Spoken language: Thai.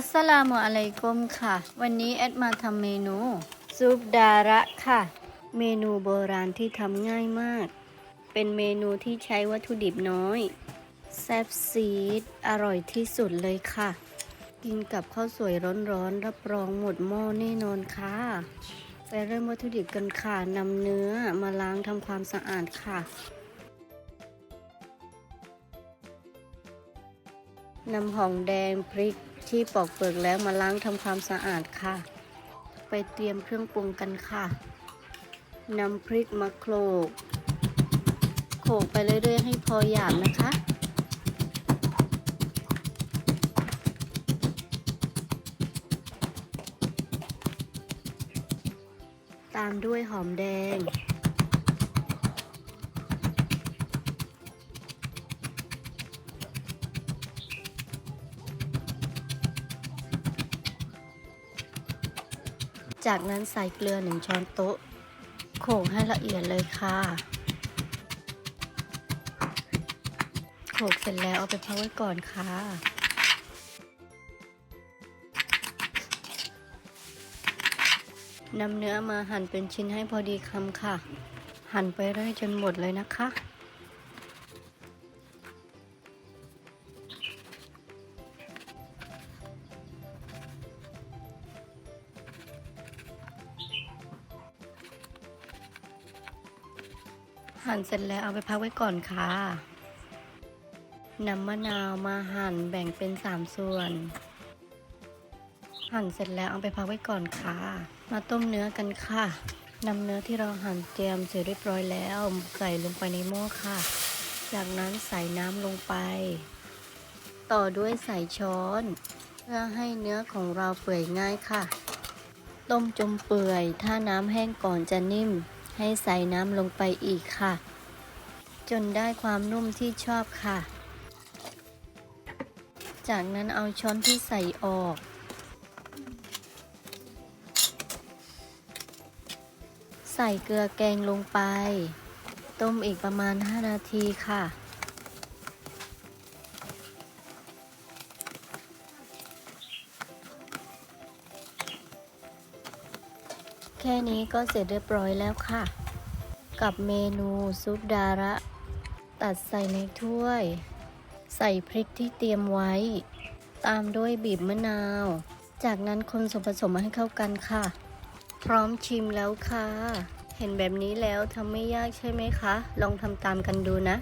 อัสสลามุอะลัยกุมค่ะ วันนี้แอดมาทำเมนู ซุปดาระค่ะ เมนูโบราณที่ทำง่ายมาก เป็นเมนูที่ใช้วัตถุดิบน้อย แซ่บซีด อร่อยที่สุดเลยค่ะ กินกับข้าวสวยร้อนๆ รับรองหมดหม้อแน่นอนค่ะ ไปเริ่มวัตถุดิบกันค่ะนำเนื้อมาล้างทำความสะอาดค่ะ นำหอมแดงพริกที่ปอกเปลือกแล้วมาล้างทำความสะอาดค่ะ ไปเตรียมเครื่องปรุงกันค่ะนำพริกมาโขลก โขลกไปเรื่อยๆ ให้พอหยาบนะคะ ตามด้วยหอมแดง จากนั้นใส่เกลือหนึ่งช้อนโต๊ะ โขลกให้ละเอียดเลยค่ะ โขลกเสร็จแล้วเอาไปพักไว้ก่อนค่ะ นำเนื้อมาหั่นเป็นชิ้นให้พอดีคำค่ะ หั่นไปเรื่อยจนหมดเลยนะคะ หั่นเสร็จแล้วเอาไปพักไว้ก่อนค่ะนำมะนาวมาหั่นแบ่งเป็น 3 ส่วน หั่นเสร็จแล้วเอาไปพักไว้ก่อนค่ะ มาต้มเนื้อกันค่ะนำเนื้อที่เราหั่นเตรียมเสร็จเรียบร้อยแล้ว ใส่ลงไปในหม้อค่ะ จากนั้นใส่น้ำลงไป ต่อด้วยใส่ช้อน เพื่อให้เนื้อของเราเปื่อยง่ายค่ะ ต้มจมเปื่อย ถ้าน้ำแห้งก่อนจะนิ่ม ให้ใส่น้ำลงไปอีกค่ะ จนได้ความนุ่มที่ชอบค่ะ จากนั้นเอาช้อนที่ใส่ออก ใส่เกลือแกงลงไป ต้มอีกประมาณ 5 นาทีค่ะ ค่นี้ก็เสร็จเรียบร้อยแล้วค่ะ กับเมนูซุปดาระ ตัดใส่ในถ้วย ใส่พริกที่เตรียมไว้ ตามด้วยบีบมะนาว จากนั้นคนส่วนผสมมาให้เข้ากันค่ะ พร้อมชิมแล้วค่ะ เห็นแบบนี้แล้วทำไม่ยากใช่ไหมคะ ลองทำตามกันดูนะ